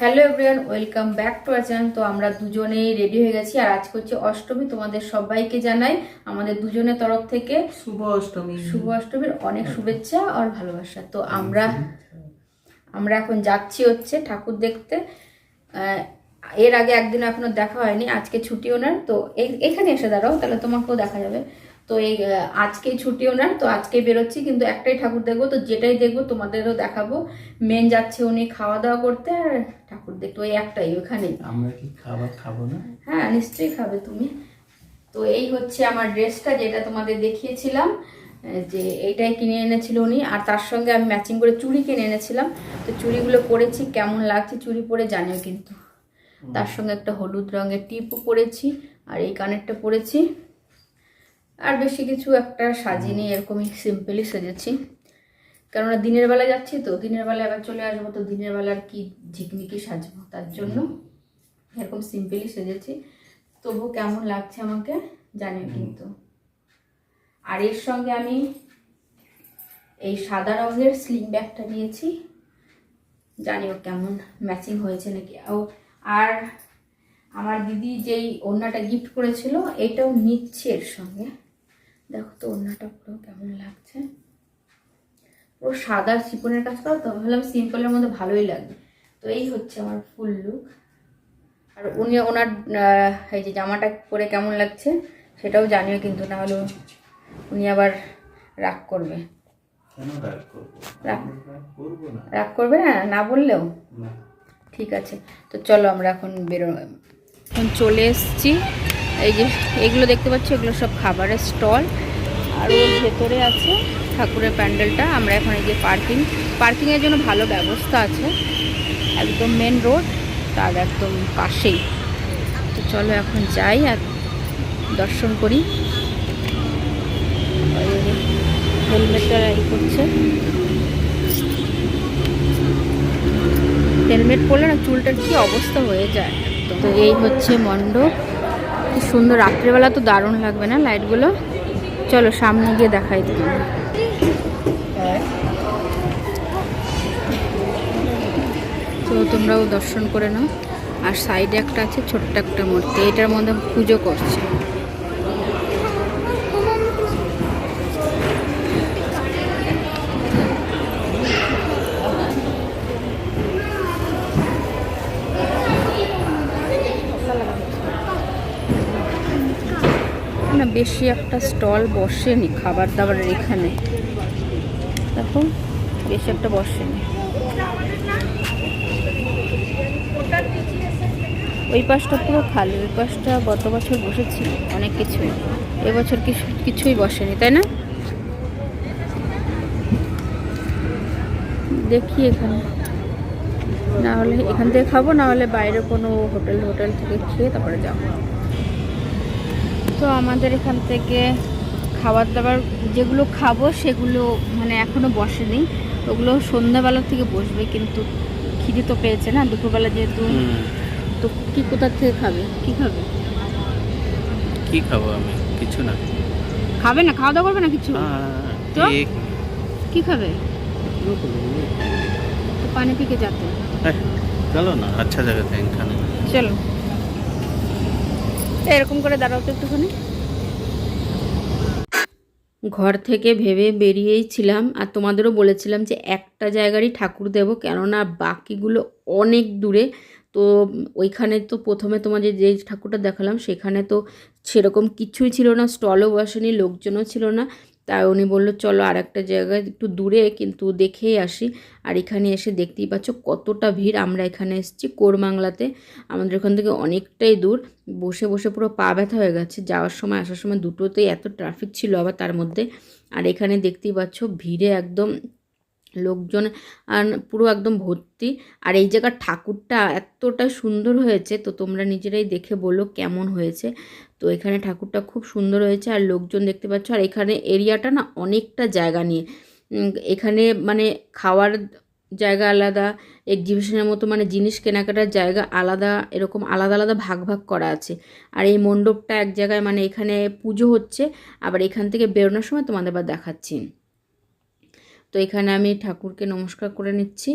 Hello everyone welcome back to our channel. তো আমরা দুজনেই রেডি হয়ে গেছি। আর আজকে হচ্ছে অষ্টমী তোমাদের সবাইকে জানাই আমাদের দুজনের তরফ থেকে শুভ অষ্টমী। শুভ অষ্টমীর অনেক শুভেচ্ছা আর ভালোবাসা। তো আমরা আমরা এখন যাচ্ছি হচ্ছে ঠাকুর দেখতে। এর আগে একদিন এখনও দেখা হয়নি আজকে ছুটি ওনার তো এখানে এসে দাঁড়াও তাহলে তোমাকেও দেখা যাবে। তো এই আজকেই ছুটি ওনার তো আজকেই বেরোচ্ছি কিন্তু একটাই ঠাকুর দেখব তো যেটাই দেখব তোমাদেরও দেখাবো। মেন যাচ্ছে উনি খাওয়া দাওয়া করতে আর ঠাকুর দেখতে ওই একটাই ওখানেই। আমরা কি খাবার খাব না? হ্যাঁ নিশ্চয়ই খাবে তুমি। তো এই হচ্ছে আমার ড্রেসটা যেটা তোমাদের দেখিয়েছিলাম যে এইটাই কিনে এনেছিল উনি আর তার সঙ্গে আমি ম্যাচিং করে চুড়ি কিনে এনেছিলাম। তো চুড়িগুলো পরেছি কেমন লাগছে চুড়ি পরে জানিও কিন্তু। তার সঙ্গে একটা হলুদ রঙের টিপও পরেছি আর এই কানেরটা পরেছি। আর বেশি কিছু একটা সাজিনি এরকমই সিম্পলি সেজেছি। কেননা দিনের বেলা যাচ্ছি তো দিনের বেলা আবার চলে আসব তো দিনের বেলা আর কি ঝিকমিকি সাজবো তার জন্য। এরকম সিম্পলি সেজেছি। তবু কেমন লাগছে আমাকে জানিও কিন্তু। আর এর সঙ্গে আমি এই সাদা রঙের স্লিং ব্যাগটা নিয়েছি। জানিও কেমন ম্যাচিং হয়েছে নাকি। ও আর আমার দিদি যেই ওড়নাটা গিফট করেছিল এটাও নিচ্ছে এর সঙ্গে। দেখো তো ওড়নাটা পুরো কেমন লাগছে। পুরো সাদা চিপনের কাজ করা তো ভাবলাম সিম্পলের মধ্যে ভালোই লাগবে। তো এই হচ্ছে আমার ফুল লুক আর উনি ওনার এই যে জামাটা পরে কেমন লাগছে সেটাও জানিও কিন্তু না হলে উনি আবার রাগ করবে। রাগ করবে? না? না? বললেও? ঠিক আছে তো চলো আমরা এখন বেরো এখন চলে এসেছি। এই যে, এগুলো দেখতে পাচ্ছি, এগুলো সব খাবারের স্টল। আর ওর ভেতরে আছে ঠাকুরের প্যান্ডেলটা। আমরা এখন এই যে পার্কিং পার্কিংয়ের জন্য ভালো ব্যবস্থা আছে। একদম মেন রোড তার একদম পাশেই। তো চলো এখন যাই আর দর্শন করি। হেলমেটটা ই করছে। হেলমেট পরলে না চুলটার কি অবস্থা হয়ে যায় তো এই হচ্ছে মণ্ডপ। কি সুন্দর, রাত্রেবেলা তো দারুণ লাগবে না লাইটগুলো চলো সামনে গিয়ে দেখাই দিই তো তোমরাও দর্শন করে নাও। আর সাইডে একটা আছে, ছোট্ট একটা মূর্তি, এটার মধ্যে পুজো করছে। না, বেশি একটা স্টল বসেনি খাবার দাবারের এখানে। দেখো, বেশি একটা বসেনি। ওই পাশটা পুরো খালি, ওই পাশটা গত বছর বসেছিল অনেক কিছুই এবছর কিছু, কিছুই বসেনি, তাই না? দেখি এখানে। না হলে এখান থেকে খাব, না হলে বাইরে কোনো হোটেল হোটেল থেকে খেয়ে তারপরে যাব। তো আমাদের এখান থেকে খাবার দাবার যেগুলো খাব সেগুলো মানে এখনও বসেনি। ওগুলো সন্ধ্যাবেলা থেকে বসবে কিন্তু খিদে তো পেয়েছে না? দুপুরবেলা যেহেতু তো কি কোথা থেকে খাবে? কি খাবে? কি খাব আমি? কিছু না। খাবে না? খাওয়া দাওয়া করবে না কিছু? আহ, তো? কি খাবে? তো পানি পিকে যাতে। চলো না আচ্ছা জায়গাতে এখানে চলো। এরকম করে দাঁড়াও তো একটুখানি। ঘর থেকে ভেবে বেরিয়েই ছিলাম আর তোমাদেরও বলেছিলাম যে একটা জায়গারই ঠাকুর দেব, কেননা বাকিগুলো অনেক দূরে। তো ওইখানে তো প্রথমে তোমাদের যে ঠাকুরটা দেখালাম, সেখানে তো সেরকম কিছুই ছিল না, স্টলও বসেনি, লোকজনও ছিল না। তাই উনি বলল, চলো আর একটা জায়গায় একটু দূরে কিন্তু দেখেই আসি। আর এখানে এসে দেখতেই পাচ্ছ কতটা ভিড়। আমরা এখানে এসেছি কোরমাংলাতে আমাদের ওখান থেকে অনেকটাই দূর। বসে বসে পুরো পা ব্যথা হয়ে গেছে। যাওয়ার সময়, আসার সময় দুটোতেই এত ট্রাফিক ছিল আবার তার মধ্যে। আর এখানে দেখতেই পাচ্ছ ভিড়ে একদম লোকজন পুরো একদম ভর্তি। আর এই জায়গার ঠাকুরটা এতটা সুন্দর হয়েছে, তো তোমরা নিজেরাই দেখে বলো কেমন হয়েছে। তো এখানে ঠাকুরটা খুব সুন্দর হয়েছে আর লোকজন দেখতে পাচ্ছ, আর এখানে এরিয়াটা না অনেকটা জায়গা নিয়ে। এখানে মানে খাওয়ার জায়গা আলাদা এক্সিবিশনের মতো মানে জিনিস কেনাকাটার জায়গা আলাদা, এরকম আলাদা আলাদা ভাগ ভাগ করা আছে। আর এই মণ্ডপটা এক জায়গায় মানে এখানে পুজো হচ্ছে, আবার এখান থেকে বেরোনোর সময় তোমাদের আবার দেখাচ্ছি। তো এখানে আমি ঠাকুরকে নমস্কার করে নিচ্ছি।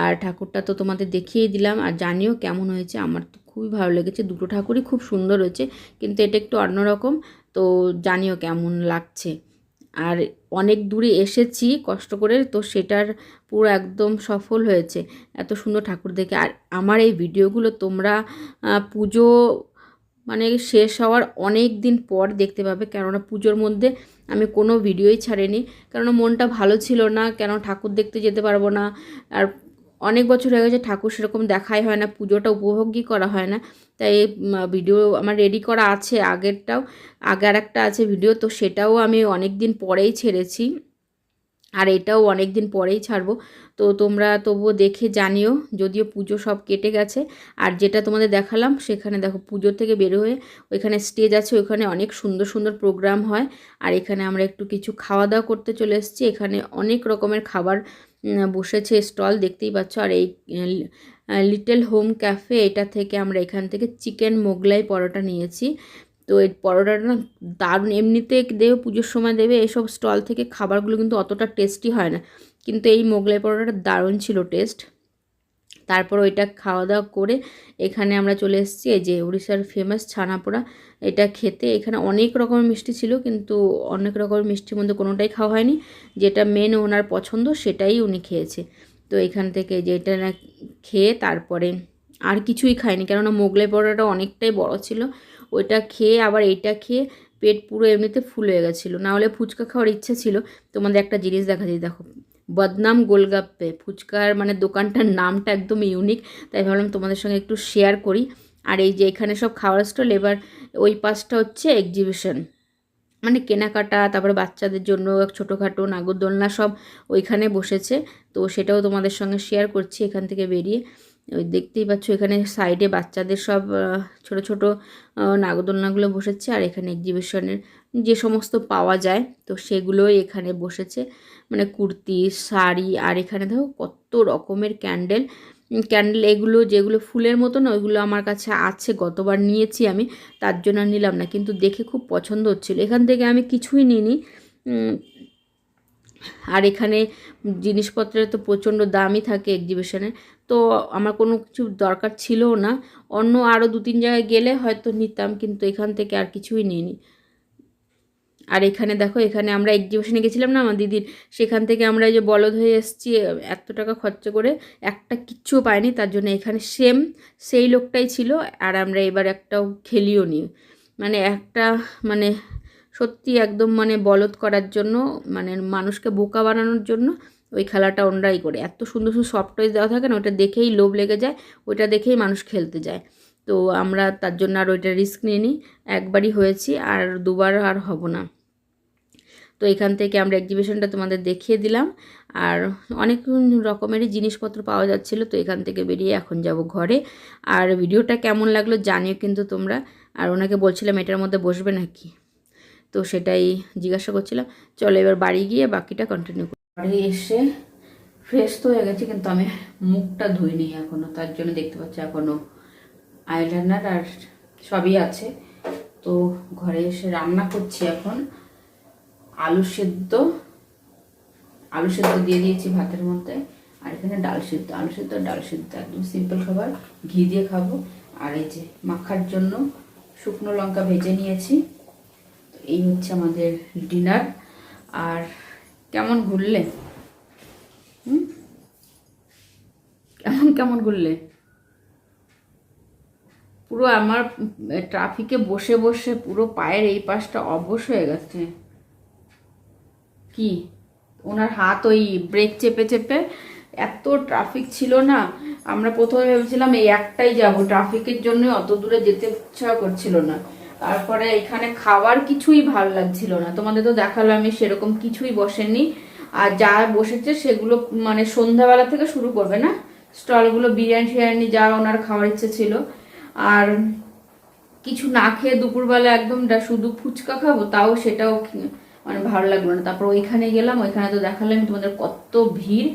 আর ঠাকুরটা তো তোমাদের দেখিয়ে দিলাম। আর জানিও কেমন হয়েছে? আমার তো খুবই ভালো লেগেছে। দুটো ঠাকুরই খুব সুন্দর হয়েছে। কিন্তু এটা একটু অন্যরকম। তো জানিও কেমন লাগছে? আর অনেক দূরে এসেছি কষ্ট করে। তো সেটার পুরো একদম সফল হয়েছে। এত সুন্দর ঠাকুর দেখে। আর আমার এই ভিডিওগুলো তোমরা পুজো মানে শেষ হওয়ার অনেক দিন পর দেখতে পাবে, কেননা পুজোর মধ্যে আমি কোনো ভিডিওই ছাড়িনি। কেননা মনটা ভালো ছিল না, কেন ঠাকুর দেখতে যেতে পারব না? আর অনেক বছর হয়ে গেছে ঠাকুর সেরকম দেখাই হয় না, পুজোটা উপভোগই করা হয় না। তাই ভিডিও আমার রেডি করা আছে আগেরটাও, আগে আর একটা আছে ভিডিও তো সেটাও আমি অনেক দিন পরেই ছেড়েছি। আর এটাও অনেক দিন পরেই ছাড়বো। তো তোমরা তবুও দেখে জানিও, যদিও পুজো সব কেটে গেছে। আর যেটা তোমাদের দেখালাম, সেখানে দেখো পুজো থেকে বের হয়ে ওইখানে স্টেজ আছে, ওইখানে অনেক সুন্দর সুন্দর প্রোগ্রাম হয়। আর এখানে আমরা একটু কিছু খাওয়া দাওয়া করতে চলে এসেছি। এখানে অনেক রকমের খাবার বসেছে স্টল দেখতেই পাচ্ছ। আর এই লিটল হোম ক্যাফে এটা থেকে আমরা এখান থেকে চিকেন মোগলাই পরোটা নিয়েছি। তো এই পরোটাটা না দারুণ। এমনিতে দেবে, পুজোর সময় দেবে, এসব স্টল থেকে খাবারগুলো কিন্তু অতটা টেস্টি হয় না। কিন্তু এই মোগলাই পরোটাটা দারুণ ছিল টেস্ট তারপর ওইটা খাওয়া দাওয়া করে এখানে আমরা চলে এসেছি, এই যে উড়িষ্যার ফেমাস ছানাপোড়া। এটা খেতে এখানে অনেক রকমের মিষ্টি ছিল, কিন্তু অনেক রকমের মিষ্টির মধ্যে কোনোটাই খাওয়া হয়নি। যেটা মেন ওনার পছন্দ, সেটাই উনি খেয়েছে। তো এখান থেকে যেটা না খেয়ে তারপরে আর কিছুই খায়নি কেননা মোগলাই পরোটাটা অনেকটাই বড় ছিল। ওইটা খেয়ে, আবার এইটা খেয়ে পেট পুরো এমনিতে ফুল হয়ে গেছিল। নাহলে ফুচকা খাওয়ার ইচ্ছা ছিল। তোমাদের একটা জিনিস দেখা যায় দেখো। বদনাম গোলগাপ্পে। ফুচকার মানে দোকানটার নামটা একদম ইউনিক তাই ভাবলাম তোমাদের সঙ্গে একটু শেয়ার করি। আর এই যে এখানে সব খাওয়ার স্টল এবার ওই পাশটা হচ্ছে এক্সিবিশন মানে কেনাকাটা, তারপরে বাচ্চাদের জন্য ছোটোখাটো নাগরদোলনা সব ওইখানে বসেছে। তো সেটাও তোমাদের সঙ্গে শেয়ার করছি এখান থেকে বেরিয়ে। ওই দেখতেই পাচ্ছ এখানে সাইডে বাচ্চাদের সব ছোট ছোট আহ, নাগরদোলনাগুলো বসেছে আর এখানে এক্সিবিশনের যে সমস্ত পাওয়া যায় তো সেগুলোই এখানে বসেছে। মানে কুর্তি শাড়ি আর এখানে দেখো কত রকমের ক্যান্ডেল ক্যান্ডেল এগুলো যেগুলো ফুলের মতো না ওইগুলো আমার কাছে আছে গতবার নিয়েছি আমি তার জন্য নিলাম না। কিন্তু দেখে খুব পছন্দ হচ্ছিল। এখান থেকে আমি কিছুই নিইনি। আর এখানে জিনিসপত্রের তো প্রচণ্ড দামই থাকে এক্সিবিশনে তো আমার কোনো কিছু দরকার ছিল না। অন্য আরও দু তিন জায়গায় গেলে হয়তো নিতাম, কিন্তু এখান থেকে আর কিছুই নিইনি। আর এখানে দেখো, এখানে আমরা এক্সিবিশনে গেছিলাম না আমার দিদির? সেখান থেকে আমরা যে বলদ হয়ে এসেছি, এত টাকা খরচা করে একটা কিচ্ছু পাইনি, তার জন্য এখানে সেম সেই লোকটাই ছিল। আর আমরা এবার একটাও খেলিও নি মানে একটা মানে সত্যি একদম মানে বলদ করার জন্য মানে মানুষকে বোকা বানানোর জন্য ওই খেলাটা ওনরাই করে। এত সুন্দর সুন্দর সফট টয়েস দেওয়া থাকে না, ওটা দেখেই লোভ লেগে যায়, ওইটা দেখেই মানুষ খেলতে যায়। তো আমরা তার জন্য আর ওইটা রিস্ক নিয়ে নিই একবারই হয়েছি আর দুবার আর হব না। তো এখান থেকে আমরা এক্সিবিশনটা তোমাদের দেখিয়ে দিলাম। আর অনেক রকমেরই জিনিসপত্র পাওয়া যাচ্ছিল, তো এখান থেকে বেরিয়ে এখন যাব ঘরে। আর ভিডিওটা কেমন লাগল জানিও কিন্তু তোমরা। আর ওনাকে বলছিলাম, এটার মধ্যে বসবে নাকি? তো সেটাই জিজ্ঞাসা করছিলাম, চলো এবার বাড়ি গিয়ে বাকিটা কন্টিনিউ করি। বাড়ি এসে ফ্রেশ তো হয়ে গেছে, কিন্তু আমি মুখটা ধুইনি এখনও তার জন্য দেখতে পাচ্ছি এখনও আইলাইনার আর সবই আছে। তো ঘরে এসে রান্না করছি এখন, আলু সেদ্ধ আলু সেদ্ধ দিয়ে দিয়েছি ভাতের মধ্যে, আর এখানে ডাল সেদ্ধ, আলু সেদ্ধ ডাল সেদ্ধ, একদম সিম্পল খাবার, ঘি দিয়ে খাব। আর এই যে মাখার জন্য শুকনো লঙ্কা ভেজে নিয়েছি। এই হচ্ছে আমাদের ডিনার। আর কেমন ঘুরলে? হুম? কেমন কেমন ঘুরলে? পুরো আমার ট্রাফিকে বসে বসে পুরো পায়ের এই পাশটা অবশ হয়ে গেছে। কি? ওনার হাত ওই ব্রেক চেপে চেপে এত ট্রাফিক ছিল না, আমরা প্রথমে ভেবেছিলাম এই একটাই যাব। ট্রাফিকের জন্য অত দূরে যেতে ইচ্ছা করছিল না। তারপরে এখানে খাওয়ার কিছুই ভালো লাগছিল না। তোমাদের তো দেখাল আমি সেরকম কিছুই বসেনি। আর যা বসেছে সেগুলো মানে সন্ধ্যাবেলা থেকে শুরু করবে না? স্টলগুলো বিরিয়ানি ফিরিয়ানি যা ওনার খাওয়ার ইচ্ছে ছিল। আর কিছু না খেয়ে দুপুরবেলা একদম শুধু ফুচকা খাব, তাও সেটাও মানে ভালো লাগল না। তারপর ওইখানে গেলাম, ওইখানে তো দেখালাম তোমাদের কত ভিড়।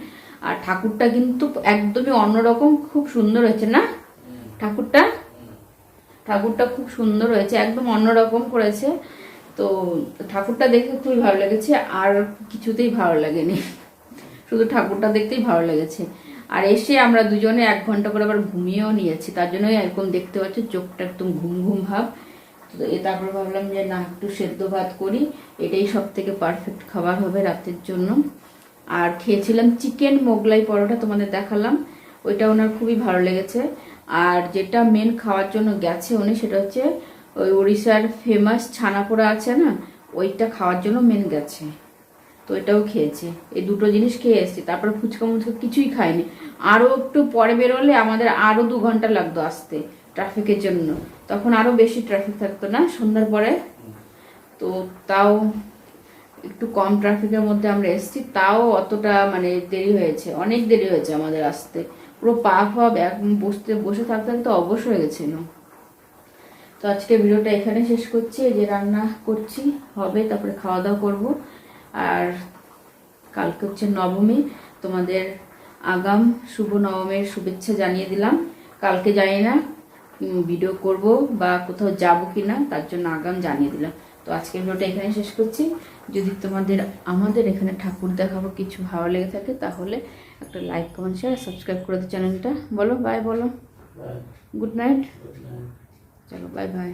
আর ঠাকুরটা কিন্তু একদমই অন্যরকম, খুব সুন্দর হয়েছে না? ঠাকুরটা খুব সুন্দর হয়েছে, একদম অন্যরকম করেছে। তো ঠাকুরটা দেখে খুবই ভালো লেগেছে, আর কিছুতেই ভালো লাগেনি। শুধু ঠাকুরটা দেখতেই ভালো লেগেছে। আর এসে আমরা দুজনে এক ঘণ্টা করে আবার ঘুমিয়েও নিয়েছি, তার জন্যই এরকম দেখতে পাচ্ছি, চোখটা একদম ঘুম ঘুম ভাব। তো তারপর ভাবলাম যে না, একটু সেদ্ধ ভাত করি, এটাই সব থেকে পারফেক্ট খাবার হবে রাতের জন্য। আর খেয়েছিলাম চিকেন মোগলাই পরোটা তোমাদের দেখালাম ওইটা ওনার খুবই ভালো লেগেছে। আর যেটা মেন খাওয়ার জন্য গেছে উনি সেটা হচ্ছে ওই উড়িষ্যার ফেমাস ছানাপোড়া আছে না, ওইটা খাওয়ার জন্য মেন গেছে। তো এটাও খেয়েছে। এই দুটো জিনিস খেয়ে এসেছি। তারপরে ফুচকা মুচকা কিছুই খাইনি। আরও একটু পরে বেরোলে আমাদের আরও দু ঘণ্টা লাগতো আসতে ট্রাফিকের জন্য। তখন আরও বেশি ট্রাফিক থাকতো না সন্ধ্যার পরে? তো তাও একটু কম ট্রাফিকের মধ্যে আমরা এসেছি। তাও অতটা মানে দেরি হয়েছে। অনেক দেরি হয়েছে আমাদের আসতে। পুরো পা ফা এক- বসতে, বসে থাকতে থাকতে অবশ হয়ে গেছিল। তো আজকে ভিডিওটা এখানে শেষ করছি। যে রান্না করছি, হবে, তারপরে খাওয়া দাওয়া করব। আর কালকে হচ্ছে নবমী, তোমাদের আগাম, শুভ নবমীর শুভেচ্ছা জানিয়ে দিলাম। কালকে জানি না ভিডিও করব বা কোথাও যাব কি না তার জন্য আগাম জানিয়ে দিলাম। তো আজকের ভিডিওটা এখানে শেষ করছি। যদি তোমাদের আমাদের এখানে ঠাকুর দেখাবো কিছু ভালো লেগে থাকে তাহলে একটা লাইক কমেন্ট শেয়ার সাবস্ক্রাইব করে দিও চ্যানেলটা। বলো বাই বলো। গুড নাইট চলো বাই বাই